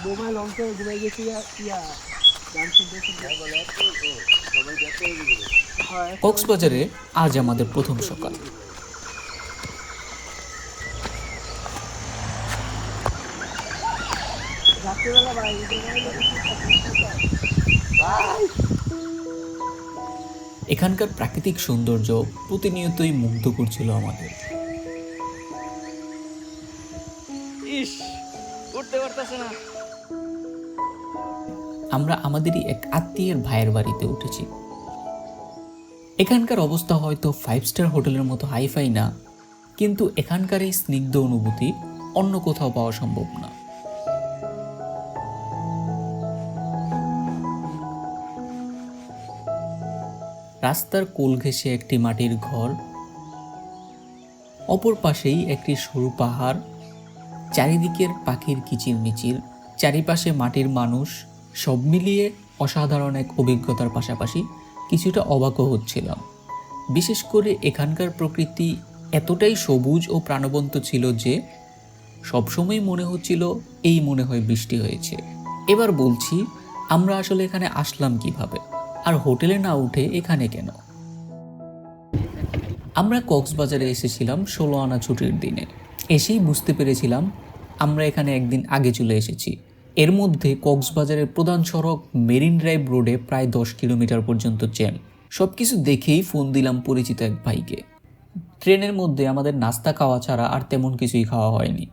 করে ঘুমাই গেছি ইয়া- হয় কক্সবাজারে আজ আমাদের প্রথম সকাল। এখানকার প্রাকৃতিক সৌন্দর্য প্রতিনিয়তই মুগ্ধ করছিল আমাদের। ইস উঠতে পারতেছে না। আমরা আমাদেরই এক আত্মীয়ের ভাইয়ের বাড়িতে উঠেছি। এখানকার অবস্থা হয়তো ফাইভ স্টার হোটেলের মতো হাইফাই না, কিন্তু এখানকার এই স্নিগ্ধ অনুভূতি অন্য কোথাও পাওয়া সম্ভব না। রাস্তার কোল ঘেঁষে একটি মাটির ঘর, অপর পাশেই একটি সরু পাহাড়, চারিদিকের পাখির কিচিরমিচির, চারিপাশে মাটির মানুষ সব মিলিয়ে অসাধারণ এক অভিজ্ঞতার পাশাপাশি কিছুটা অবাকও হচ্ছিলাম। বিশেষ করে এখানকার প্রকৃতি এতটাই সবুজ ও প্রাণবন্ত ছিল যে সবসময় মনে হচ্ছিল এই মনে হয় বৃষ্টি হয়েছে। এবার বলছি, আমরা আসলে এখানে আসলাম কীভাবে? আর হোটেলে না উঠে এখানে কেন? আমরা কক্সবাজারে এসেছিলাম ষোলো আনা ছুটির দিনে। এসেই বুঝতে পেরেছিলাম আমরা এখানে একদিন আগে চলে এসেছি। এর মধ্যে কক্সবাজারের প্রধান সড়ক মেরিন ড্রাইভ রোডে প্রায় দশ কিলোমিটার পর্যন্ত জ্যাম সব কিছু দেখেই ফোন দিলাম পরিচিত এক ভাইকে। ট্রেনের মধ্যে আমাদের নাস্তা খাওয়া ছাড়া আর তেমন কিছুই খাওয়া হয়নি।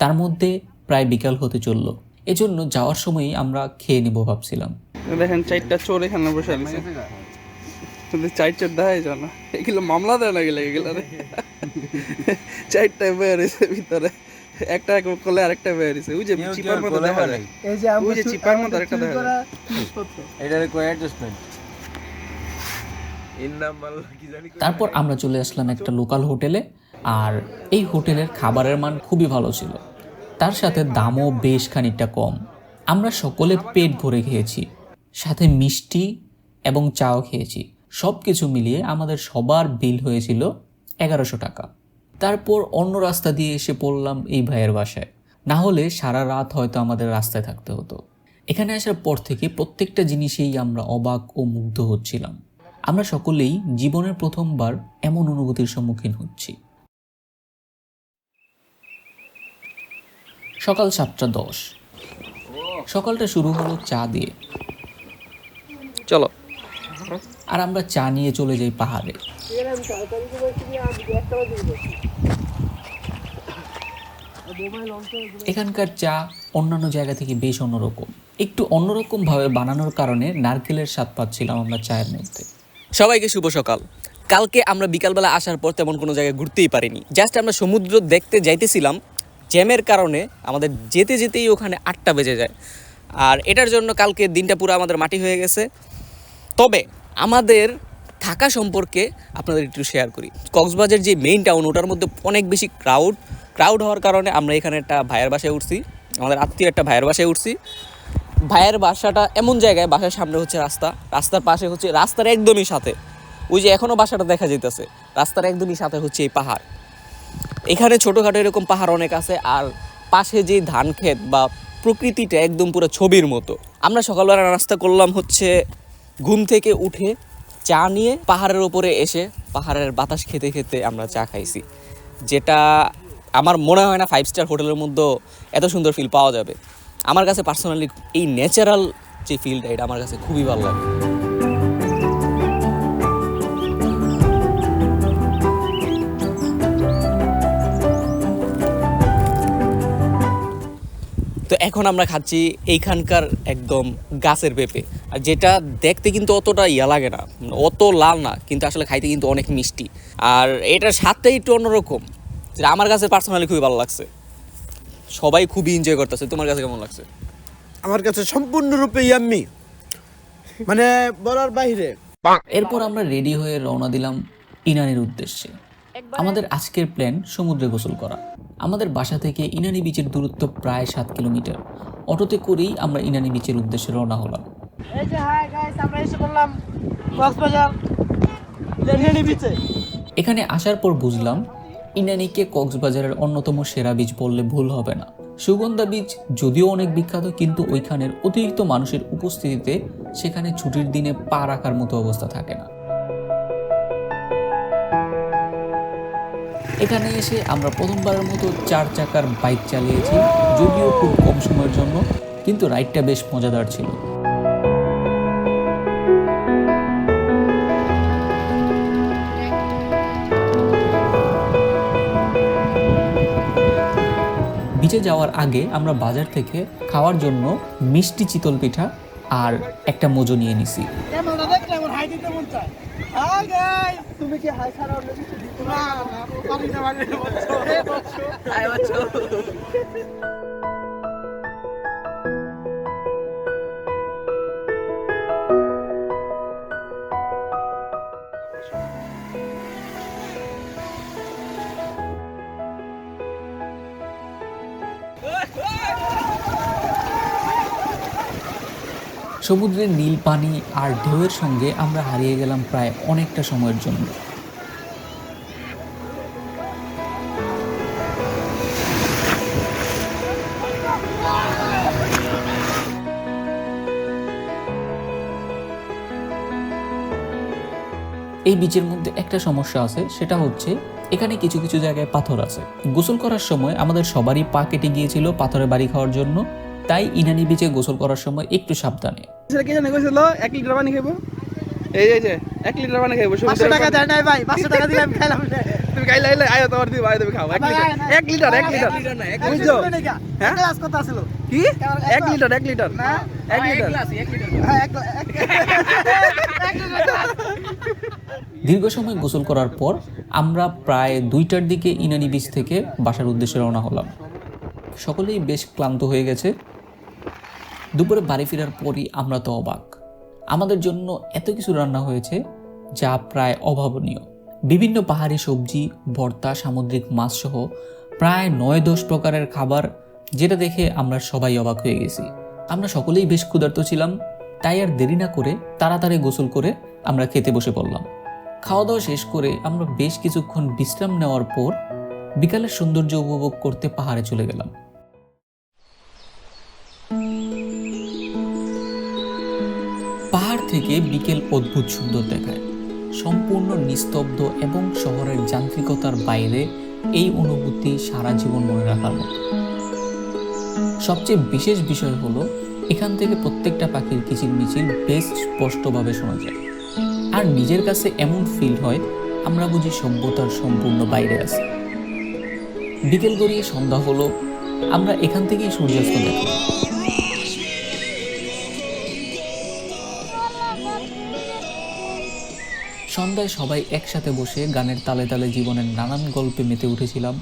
তার মধ্যে প্রায় বিকাল হতে চলল। এজন্য যাওয়ার সময়ই আমরা খেয়ে নিব ভাবছিলাম। দেখেন, চারটা চোর এখানে বসে আছে। কিন্তু চার চোর দেখাই যায় না। এগুলো মামলা দেয় না গেলে এগুলো চারটায় রয়েছে ভিতরে। একটা এক করলে আরেকটা বয়ে রয়েছে ওই যে চিপার মতো দেখা যায়। এই যে আমরা ওই যে চিপার মতো আরেকটা দেখা অ্যাডজাস্টমেন্ট নাম মারলো কি জানি তারপর আমরা চলে আসলাম একটা লোকাল হোটেলে আর এই হোটেলের খাবারের মান খুবই ভালো ছিল। তার সাথে দামও বেশ খানিকটা কম। আমরা সকলে পেট ভরে খেয়েছি সাথে মিষ্টি এবং চাও খেয়েছি। সব কিছু মিলিয়ে আমাদের সবার বিল হয়েছিল এগারোশো টাকা। তারপর অন্য রাস্তা দিয়ে এসে পড়লাম এই ভাইয়ের বাসায়। না হলে সারা রাত হয়তো আমাদের রাস্তায় থাকতে হতো। এখানে আসার পর থেকে প্রত্যেকটা জিনিসেই আমরা অবাক ও মুগ্ধ হচ্ছিলাম। আমরা সকলেই জীবনের প্রথমবার এমন অনুভূতির সম্মুখীন হচ্ছি। সকাল সাতটা দশ। সকালটা শুরু হলো চা দিয়ে। চলো। আর আমরা চা নিয়ে চলে যাই পাহাড়ে এর আমি তাড়াতাড়ি ঘুমাইছি কি আমি একটা বাজে ঘুমাইছি। আর মোবাইল অন করে ঘুমাই- এখানকার চা অন্যান্য জায়গা থেকে বেশ অন্যরকম। একটু অন্যরকমভাবে বানানোর কারণে নারকেলের স্বাদ পাচ্ছিলাম আমরা চায়ের মধ্যে। সবাইকে শুভ সকাল। কালকে আমরা বিকালবেলা আসার পর তেমন কোনো জায়গায় ঘুরতেই পারিনি। জাস্ট আমরা সমুদ্র দেখতে যাইতেছিলাম, জ্যামের কারণে আমাদের যেতে যেতেই ওখানে আটটা বেজে যায়। আর এটার জন্য কালকে দিনটা পুরো আমাদের মাটি হয়ে গেছে। তবে আমাদের থাকা সম্পর্কে আপনাদের একটু শেয়ার করি। কক্সবাজার যে মেইন টাউন ওটার মধ্যে অনেক বেশি ক্রাউড ক্রাউড হওয়ার কারণে আমরা এখানে একটা ভাইয়ের বাসায় উঠছি। আমাদের আত্মীয় একটা ভাইয়ের বাসায় উঠছি। ভাইয়ের বাসাটা এমন জায়গায়, বাসার সামনে হচ্ছে রাস্তা। রাস্তার পাশে হচ্ছে, রাস্তার একদমই সাথে। ওই যে এখনও বাসাটা দেখা যেতেছে রাস্তার একদমই সাথে হচ্ছে এই পাহাড়। এখানে ছোটোখাটো এরকম পাহাড় অনেক আছে, আর পাশে যে ধান ক্ষেত বা প্রকৃতিটা একদম পুরো ছবির মতো। আমরা সকালবেলা নাস্তা করলাম হচ্ছে, ঘুম থেকে উঠে চা নিয়ে পাহাড়ের ওপরে এসে পাহাড়ের বাতাস খেতে খেতে আমরা চা খাইছি। যেটা আমার মনে হয় না ফাইভ স্টার হোটেলের মধ্যেও এত সুন্দর ফিল পাওয়া যাবে। আমার কাছে পার্সোনালি এই ন্যাচারাল যে ফিলটা এটা আমার কাছে খুবই ভালো লাগে। তো এখন আমরা খাচ্ছি এইখানকার একদম গাছের পেঁপে। আর যেটা দেখতে কিন্তু অতটা ইয়া লাগে না মানে অত লাল না, কিন্তু আসলে খাইতে কিন্তু অনেক মিষ্টি। আর এটার স্বাদটা একটু অন্যরকম। যেটা আমার কাছে পার্সোনালি খুবই ভালো লাগছে। সবাই খুবই এনজয় করতেছে। তোমার কাছে কেমন লাগছে? আমার কাছে সম্পূর্ণরূপে ইয়াম্মি। মানে বলার বাইরে। এরপর আমরা রেডি হয়ে রওনা দিলাম ইনানির উদ্দেশ্যে। আমাদের আজকের প্ল্যান সমুদ্রে গোসল করা। আমাদের বাসা থেকে ইনানি বিচের দূরত্ব প্রায় সাত কিলোমিটার। অটোতে করেই আমরা ইনানি বিচের উদ্দেশ্যে রওনা হলাম। এই যে হাই গাইস আমরা এসে বললাম কক্সবাজার লেনহেনি বিচে এখানে আসার পর বুঝলাম ইনানিকে কক্সবাজারের অন্যতম সেরা বীজ বললে ভুল হবে না। সুগন্ধা বীজ যদিও অনেক বিখ্যাত, কিন্তু ওইখানের অতিরিক্ত মানুষের উপস্থিতিতে সেখানে ছুটির দিনে পা রাখার মতো অবস্থা থাকে না। এখানে এসে আমরা প্রথমবারের মতো চার চাকার বাইক চালিয়েছি, যদিও খুব কম সময়ের জন্য, কিন্তু রাইডটা বেশ মজাদার ছিল। বিচে যাওয়ার আগে আমরা বাজার থেকে খাওয়ার জন্য মিষ্টি চিতল পিঠা আর একটা মোজো নিয়ে নিছি ক্যামেরাটা দেখলে সমুদ্রের নীল পানি আর ঢেউয়ের সঙ্গে আমরা হারিয়ে গেলাম প্রায় অনেকটা সময়ের জন্য। এই বীচের মধ্যে একটা সমস্যা আছে, সেটা হচ্ছে এখানে কিছু কিছু জায়গায় পাথর আছে। গোসল করার সময় আমাদের সবারই পা কেটে গিয়েছিল পাথরে বাড়ি খাওয়ার জন্য। তাই ইনানি বিচে গোসল করার সময় একটু সাবধানে। সেটা জানে কইছিল এক লিটার পানি খাইবো? এই এই যে এক লিটার পানি খাইবো পাঁচশো টাকা দেয় নাই ভাই পাঁচশো টাকা দিলে খাইলাম তুমি খাইলে আইলে আয় তোমার দিবা আয় তুমি খাও এক লিটার না, লিটার এক লিটার। বুঝছ এক লিটার নাকি? হ্যাঁ? গ্লাস কত আছিল? কি? এক এক লিটার এক লিটার। না? এক লিটার। এক গ্লা- এক- এক লিটার। দীর্ঘ সময় গোসল করার পর আমরা প্রায় দুইটার দিকে ইনানি বিচ থেকে বাসার উদ্দেশ্যে রওনা হলাম। সকলেই বেশ ক্লান্ত হয়ে গেছে। দুপুরে বাড়ি ফেরার পরই আমরা তো অবাক। আমাদের জন্য এত কিছু রান্না হয়েছে যা প্রায় অভাবনীয়। বিভিন্ন পাহাড়ি সবজি, ভর্তা, সামুদ্রিক মাছ সহ প্রায় নয় দশ প্রকারের খাবার যেটা দেখে আমরা সবাই অবাক হয়ে গেছি। আমরা সকলেই বেশ ক্ষুধার্ত ছিলাম, তাই আর দেরি না করে তাড়াতাড়ি গোসল করে আমরা খেতে বসে পড়লাম। খাওয়া দাওয়া শেষ করে আমরা বেশ কিছুক্ষণ বিশ্রাম নেওয়ার পর বিকালের সৌন্দর্য উপভোগ করতে পাহাড়ে চলে গেলাম। থেকে বিকেল অদ্ভুত সুন্দর দেখায়। সম্পূর্ণ নিস্তব্ধ এবং শহরের যান্ত্রিকতার বাইরে এই অনুভূতি সারা জীবন মনে রাখার মতো। সবচেয়ে বিশেষ বিষয় হলো, এখান থেকে প্রত্যেকটা পাখির কিচিরমিচির বেশ স্পষ্টভাবে শোনা যায়। আর নিজের কাছে এমন ফিল হয়, আমরা বুঝি সভ্যতার সম্পূর্ণ বাইরে আছি। বিকেল গড়িয়ে সন্ধ্যা হলো, আমরা এখান থেকেই সূর্যাস্ত দেখলাম সন্ধ্যায় সবাই একসাথে বসে গানের তালে তালে জীবনের নানান গল্পে মেতে উঠেছিলাম।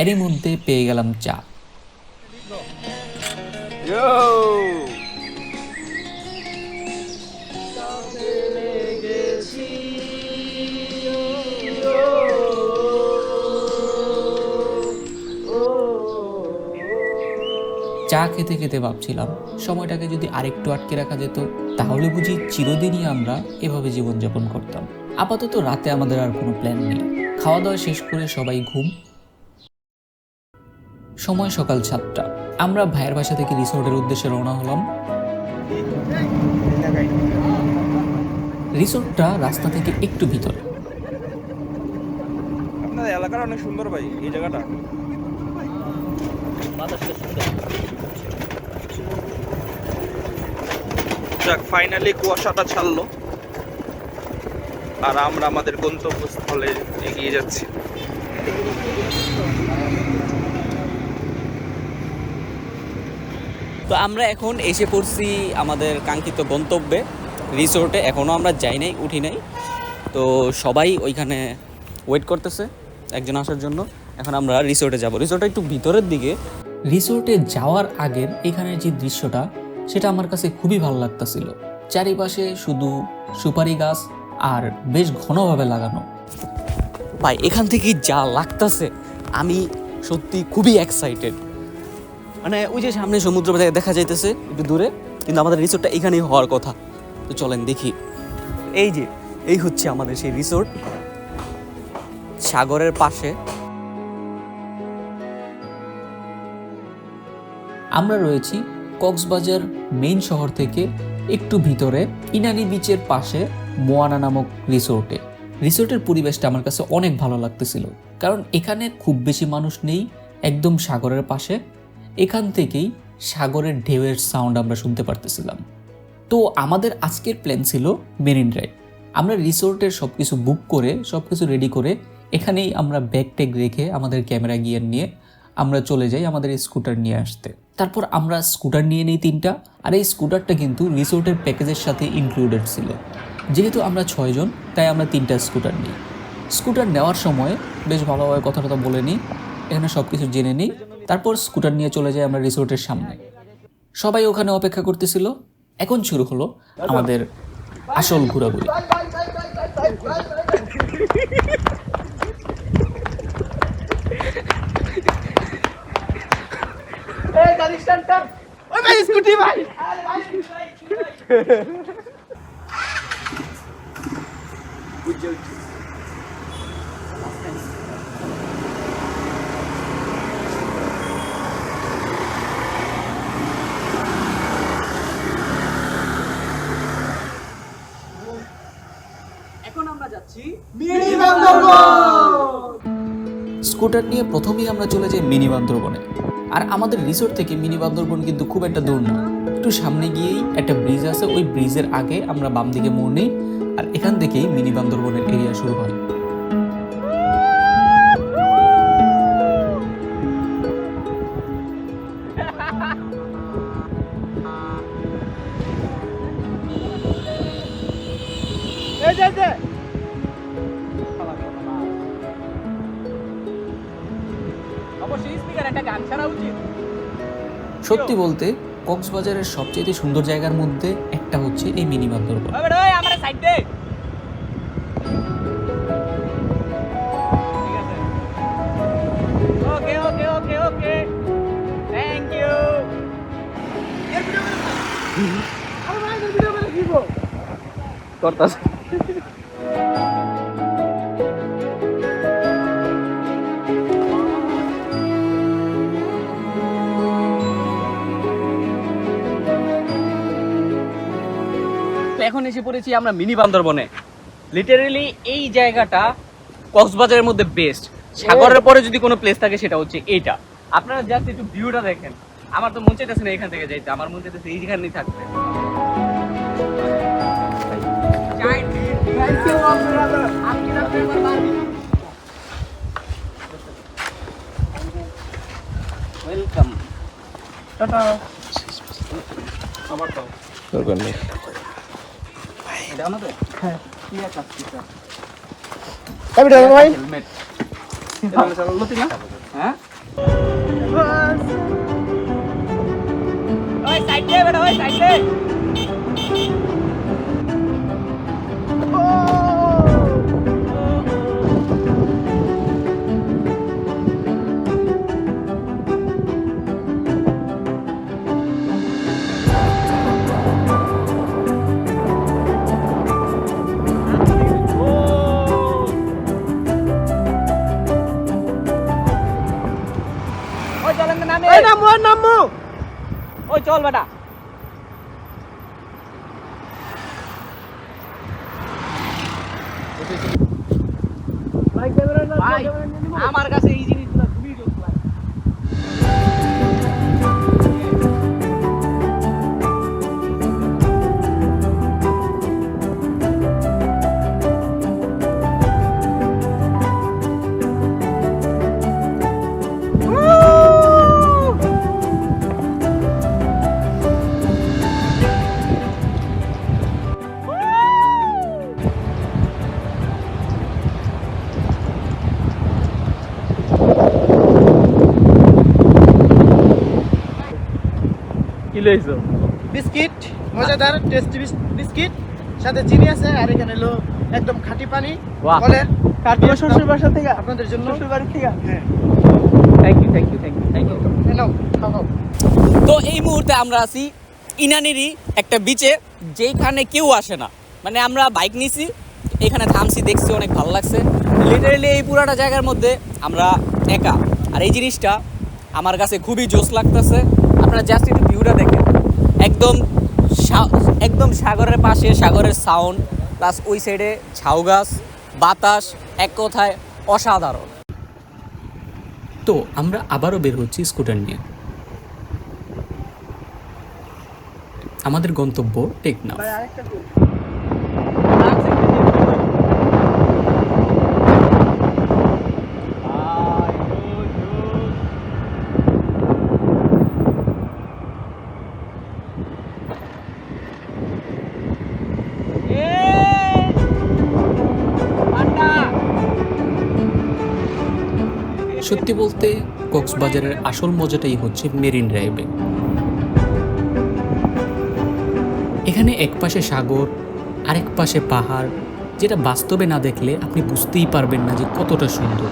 এরই মধ্যে পেয়ে গেলাম চা। চা খেতে খেতে ভাবছিলাম সময়টাকে যদি আরেকটু আটকে রাখা যেত তাহলে বুঝি চিরদিনই আমরা এভাবে জীবনযাপন করতাম। আপাতত রাতে আমাদের আর কোনো প্ল্যান নেই। খাওয়া দাওয়া শেষ করে সবাই ঘুম। সময় সকাল সাতটা। আমরা ভাইয়ের বাসা থেকে রিসোর্টের উদ্দেশ্যে রওনা হলাম। রিসোর্টটা রাস্তা থেকে একটু ভিতরে। এলাকাটা অনেক সুন্দর ভাই, এই জায়গাটা। যাক ফাইনালি কুয়াশাটা ছাড়লো। আর আমরা আমাদের গন্তব্যস্থলে এগিয়ে যাচ্ছি। তো আমরা এখন এসে পড়ছি আমাদের কাঙ্ক্ষিত গন্তব্যে। রিসোর্টে এখনও আমরা যাই নাই উঠি নাই। তো সবাই ওইখানে ওয়েট করতেছে একজন আসার জন্য। এখন আমরা রিসোর্টে যাব। রিসোর্টটা একটু ভিতরের দিকে। রিসোর্টে যাওয়ার আগের এখানের যে দৃশ্যটা সেটা আমার কাছে খুবই ভালো লাগতাছিল। চারিপাশে শুধু সুপারি গাছ আর বেশ ঘনভাবে লাগানো। ভাই, এখান থেকে যা লাগতাছে, আমি সত্যি খুবই এক্সাইটেড মানে ওই যে সামনে সমুদ্র দেখা- যাইতেছে, একটু দূরে, কিন্তু আমাদের রিসোর্টটা এখানেই হওয়ার কথা। তো চলেন দেখি। এই যে, এই হচ্ছে আমাদের সেই রিসোর্ট সাগরের পাশে। আমরা রয়েছি কক্সবাজার মেইন শহর থেকে একটু ভিতরে ইনানি বিচের পাশে। মোয়ানা নামক রিসোর্টে। রিসোর্টের পরিবেশটা আমার কাছে অনেক ভালো লাগতেছিল। কারণ এখানে খুব বেশি মানুষ নেই, একদম সাগরের পাশে। এখান থেকেই সাগরের ঢেউয়ের সাউন্ড আমরা শুনতে পারতেছিলাম। তো আমাদের আজকের প্ল্যান ছিল মেরিন ড্রাইভ আমরা রিসোর্টের সব কিছু বুক করে সব কিছু রেডি করে এখানেই আমরা ব্যাগ ট্যাগ রেখে আমাদের ক্যামেরা গিয়ার নিয়ে আমরা চলে যাই আমাদের স্কুটার নিয়ে আসতে। তারপর আমরা স্কুটার নিয়ে নিই তিনটা। আর এই স্কুটারটা কিন্তু রিসোর্টের প্যাকেজের সাথে ইনক্লুডেড ছিল। যেহেতু আমরা ছয়জন তাই আমরা তিনটা স্কুটার নিই। স্কুটার নেওয়ার সময় বেশ ভালোভাবে কথা টথা বলে নিই, এখানে সব কিছু জেনে নিই, তারপর স্কুটার নিয়ে চলে যাই আমরা রিসোর্টের সামনে। সবাই ওখানে অপেক্ষা করতেছিল। এখন শুরু হলো আমাদের আসল ঘোরাঘুরি। স্কুটার নিয়ে প্রথমেই আমরা চলে যাই মিনি বান্দরবনে। আর আমাদের রিসোর্ট থেকে মিনি বান্দরবন কিন্তু খুব একটা দূর না। একটু সামনে গিয়েই একটা ব্রিজ আছে ওই ব্রিজের আগে আমরা বাম দিকে মোড় নেই আর এখান থেকেই মিনি বান্দরবনের এরিয়া শুরু হয়। এই যে এই অবশ্যই স্পিকার একটা গান ছাড়া উচিত। সত্যি বলতে কক্সবাজারের সবচেয়ে সুন্দর জায়গার মধ্যে একটা হচ্ছে এই মিনি বান্দরবন। ওই এখন এসে পড়েছি আমরা মিনি বান্দরবনে। লিটারেলি এই জায়গাটা কক্সবাজারের মধ্যে বেস্ট সাগরের পরে যদি কোনো প্লেস থাকে সেটা হচ্ছে এইটা আপনারা জাস্ট একটু ভিউটা দেখেন। আমার তো মন চাইতেছে না এখান থেকে যাইতে। আমার মন চাইতেছে এইখানেই থাকতে। ওয়েলকাম টাটা আবার দাও দরকার নেই এটা আমাদের? হ্যাঁ। কি আছে এই ভিডিও ভাই। হেলমেট লতি না? হ্যাঁ? ওই সাইড দে বেটা ওই সাইড দে। লইছো বিস্কিট মজাদার টেস্টি বিস্কিট সাথে চিনি আছে আর এখানে হলো একদম খাঁটি পানি। শ্বশুর বাসা থেকে? আপনাদের জন্য? শ্বশুর বাড়ি থেকে? হ্যাঁ। Thank you thank you thank you thank you নাও খাও তো এই মুহূর্তে আমরা আছি ইনানিরই একটা বিচে যেখানে কেউ আসে না। মানে আমরা বাইক নিছি এখানে থামছি দেখছি অনেক ভালো লাগছে। লিটারেলি এই পুরাটা জায়গার মধ্যে আমরা একা। আর এই জিনিসটা আমার কাছে খুবই জোস লাগতেছে। আপনারা জাস্ট একটু ভিউটা দেখেন। একদম সা- একদম সাগরের পাশে সাগরের সাউন্ড প্লাস ওই সাইডে ঝাউ গাছ বাতাস এক কথায় অসাধারণ। তো আমরা আবারও বের হচ্ছি স্কুটার নিয়ে। আমাদের গন্তব্য টেকনাফ। সত্যি বলতে কক্সবাজারের আসল মজাটাই হচ্ছে মেরিন ড্রাইভে। এখানে এক পাশে সাগর, আরেক পাশে পাহাড়, যেটা বাস্তবে না দেখলে আপনি বুঝতেই পারবেন না যে কতটা সুন্দর।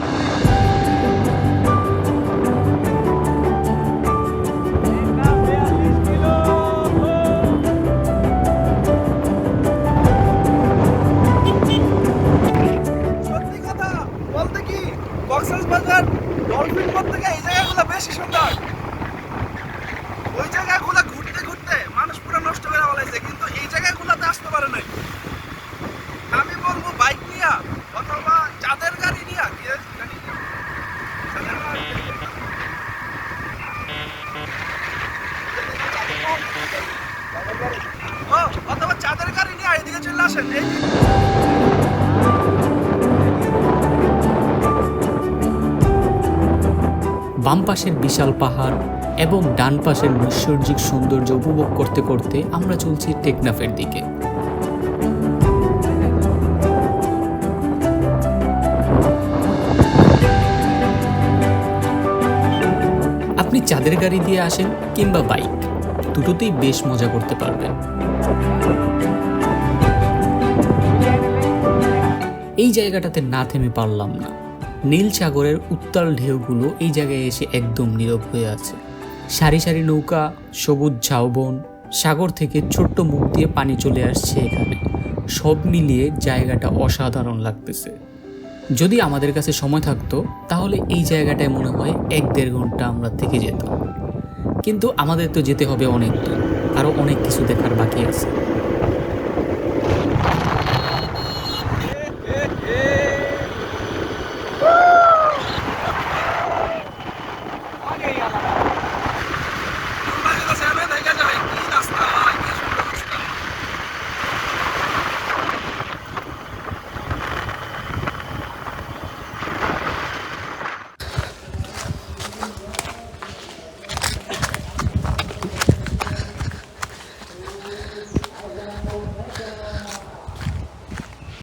বাম পাশের বিশাল পাহাড় এবং ডান পাশের নৈসর্গিক সৌন্দর্য উপভোগ করতে করতে আমরা চলছি টেকনাফের দিকে। আপনি চাঁদের গাড়ি দিয়ে আসেন কিংবা বাইক, দুটোতেই বেশ মজা করতে পারবেন। এই জায়গাটাতে না থেমে পারলাম না। নীল সাগরের উত্তাল ঢেউগুলো এই জায়গায় এসে একদম নীরব হয়ে আছে। সারি সারি নৌকা, সবুজ ঝাউবন, সাগর থেকে ছোট্ট মুখ দিয়ে পানি চলে আসছে এখানে। সব মিলিয়ে জায়গাটা অসাধারণ লাগতেছে। যদি আমাদের কাছে সময় থাকতো, তাহলে এই জায়গাটায় মনে হয় এক দেড় ঘণ্টা আমরা থেকে যেতাম। কিন্তু আমাদের তো যেতে হবে অনেক দূর আরও অনেক কিছু দেখার বাকি আছে।